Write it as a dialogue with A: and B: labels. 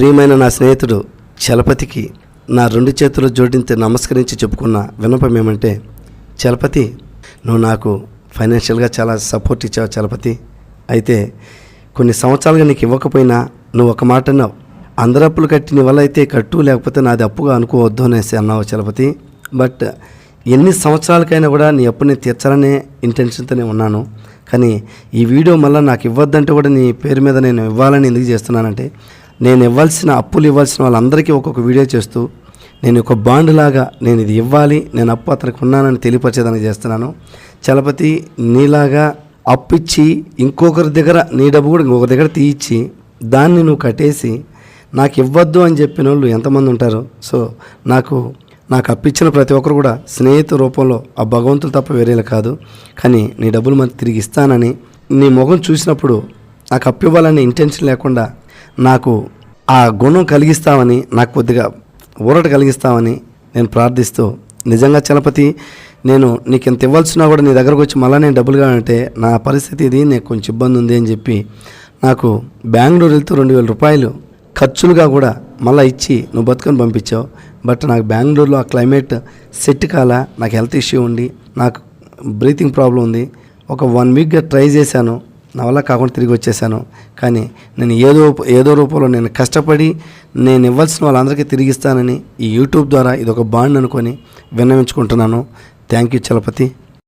A: ప్రియమైన నా స్నేహితుడు చలపతికి నా రెండు చేతులు జోడించి నమస్కరించి చెప్పుకున్న విన్నపం ఏమంటే చలపతి నువ్వు నాకు ఫైనాన్షియల్గా చాలా సపోర్ట్ ఇచ్చావు చలపతి. అయితే కొన్ని సంవత్సరాలుగా నీకు ఇవ్వకపోయినా నువ్వు ఒక మాట అన్నావు అందరు అప్పులు కట్టి నీ వల్ల అయితే కట్టు లేకపోతే నాది అప్పుగా అనుకోవద్దు అనేసి అన్నావు చలపతి. బట్ ఎన్ని సంవత్సరాలకైనా కూడా నీ అప్పుని తీర్చాలనే ఇంటెన్షన్తోనే ఉన్నాను. కానీ ఈ వీడియో మళ్ళీ నాకు ఇవ్వద్దంటే కూడా నీ పేరు మీద నేను ఇవ్వాలని ఎందుకు చేస్తున్నానంటే నేను ఇవ్వాల్సిన అప్పులు ఇవ్వాల్సిన వాళ్ళందరికీ ఒక్కొక్క వీడియో చేస్తూ నేను ఒక బాండ్ లాగా నేను ఇది ఇవ్వాలి నేను అప్పు అతనికి ఉన్నానని తెలియపరిచేదానికి చేస్తున్నాను. చలపతి నీలాగా అప్పు ఇచ్చి ఇంకొకరి దగ్గర నీ డబ్బు కూడా ఇంకొకరి దగ్గర తీయించి దాన్ని నువ్వు కట్టేసి నాకు ఇవ్వద్దు అని చెప్పిన వాళ్ళు ఎంతమంది ఉంటారు? సో నాకు నాకు అప్పిచ్చిన ప్రతి ఒక్కరు కూడా స్నేహితు రూపంలో ఆ భగవంతుడు తప్ప వేరేలా కాదు. కానీ నీ డబ్బులు మనం తిరిగి ఇస్తానని నీ ముఖం చూసినప్పుడు నాకు అప్పివ్వాలనే ఇంటెన్షన్ లేకుండా నాకు ఆ గుణం కలిగిస్తామని నాకు కొద్దిగా ఊరట కలిగిస్తామని నేను ప్రార్థిస్తూ నిజంగా చలపతి నేను నీకు ఇంత ఇవ్వాల్సినా కూడా నీ దగ్గరకు వచ్చి మళ్ళీ నేను డబ్బులు కావాలంటే నా పరిస్థితి ఇది నాకు కొంచెం ఇబ్బంది ఉంది అని చెప్పి నాకు బెంగళూరు వెళ్తూ రెండు వేల రూపాయలు ఖర్చులుగా కూడా మళ్ళీ ఇచ్చి నువ్వు బతుకొని పంపించావు బట్ నాకు బెంగళూరులో ఆ క్లైమేట్ సెట్ కాల నాకు హెల్త్ ఇష్యూ ఉండి నాకు బ్రీతింగ్ ప్రాబ్లం ఉంది ఒక వన్ వీక్గా ట్రై చేశాను నా వల్ల కాకుండా తిరిగి వచ్చేసాను. కానీ నేను ఏదో ఏదో రూపంలో నేను కష్టపడి నేను ఇవ్వాల్సిన వాళ్ళందరికీ తిరిగిస్తానని ఈ యూట్యూబ్ ద్వారా ఇది ఒక బాండ్ అనుకొని విన్నవించుకుంటున్నాను. Thank you Chalapathi.